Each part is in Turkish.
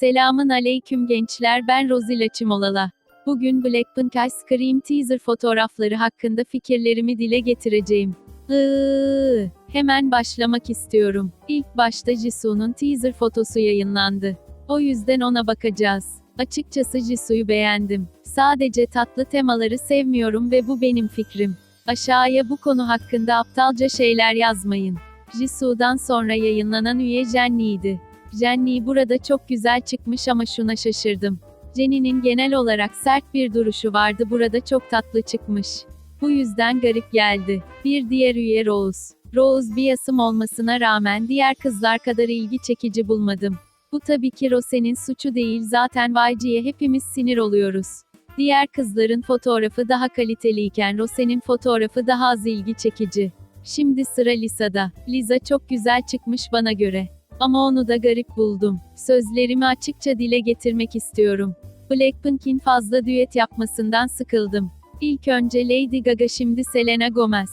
Selamın aleyküm gençler ben Rozila Çimolala. Bugün Blackpink Ice Cream teaser fotoğrafları hakkında fikirlerimi dile getireceğim. Iıı, hemen başlamak istiyorum. İlk başta Jisoo'nun teaser fotosu yayınlandı. O yüzden ona bakacağız. Açıkçası Jisoo'yu beğendim. Sadece tatlı temaları sevmiyorum ve bu benim fikrim. Aşağıya bu konu hakkında aptalca şeyler yazmayın. Jisoo'dan sonra yayınlanan üye Jennie'ydi. Jennie burada çok güzel çıkmış ama şuna şaşırdım. Jennie'nin genel olarak sert bir duruşu vardı burada çok tatlı çıkmış. Bu yüzden garip geldi. Bir diğer üye Rose. Rose bir asım olmasına rağmen diğer kızlar kadar ilgi çekici bulmadım. Bu tabii ki Rose'nin suçu değil zaten YG'ye hepimiz sinir oluyoruz. Diğer kızların fotoğrafı daha kaliteliyken Rose'nin fotoğrafı daha az ilgi çekici. Şimdi sıra Lisa'da. Lisa çok güzel çıkmış bana göre. Ama onu da garip buldum. Sözlerimi açıkça dile getirmek istiyorum. Blackpink'in fazla düet yapmasından sıkıldım. İlk önce Lady Gaga şimdi Selena Gomez.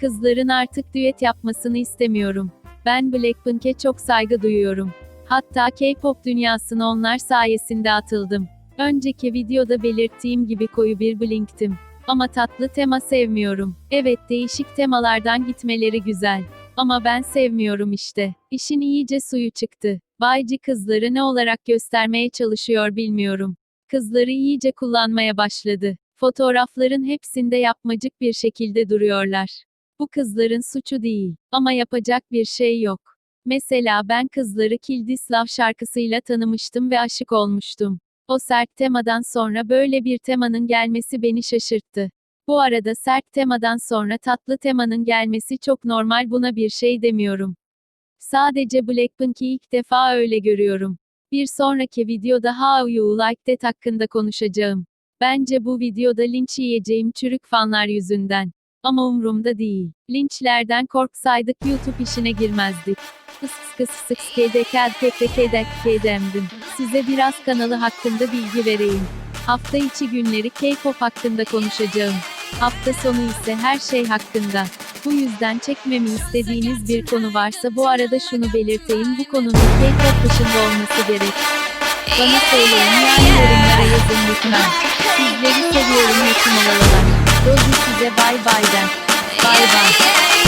Kızların artık düet yapmasını istemiyorum. Ben Blackpink'e çok saygı duyuyorum. Hatta K-pop dünyasına onlar sayesinde atıldım. Önceki videoda belirttiğim gibi koyu bir Blink'tim. Ama tatlı tema sevmiyorum. Evet değişik temalardan gitmeleri güzel. Ama ben sevmiyorum işte. İşin iyice suyu çıktı. Bayci kızları ne olarak göstermeye çalışıyor bilmiyorum. Kızları iyice kullanmaya başladı. Fotoğrafların hepsinde yapmacık bir şekilde duruyorlar. Bu kızların suçu değil. Ama yapacak bir şey yok. Mesela ben kızları Kildislav şarkısıyla tanımıştım ve aşık olmuştum. O sert temadan sonra böyle bir temanın gelmesi beni şaşırttı. Bu arada sert temadan sonra tatlı temanın gelmesi çok normal buna bir şey demiyorum. Sadece Blackpink'i ilk defa öyle görüyorum. Bir sonraki videoda How You Like That hakkında konuşacağım. Bence bu videoda linç yiyeceğim çürük fanlar yüzünden. Ama umurumda değil. Linçlerden korksaydık YouTube işine girmezdik. Kıs kıs sık kedekel kedekedek kedemdim. Size biraz kanalı hakkında bilgi vereyim. Hafta içi günleri K-pop hakkında konuşacağım. Hafta sonu ise her şey hakkında. Bu yüzden çekmemi istediğiniz bir konu varsa bu arada şunu belirteyim bu konunun K-pop dışında olması gerek. Bana söyleyin yani yorumlara yazın lütfen. Sizleri seviyorum yakın olalar. Rozi size bay bay der. Bay bay.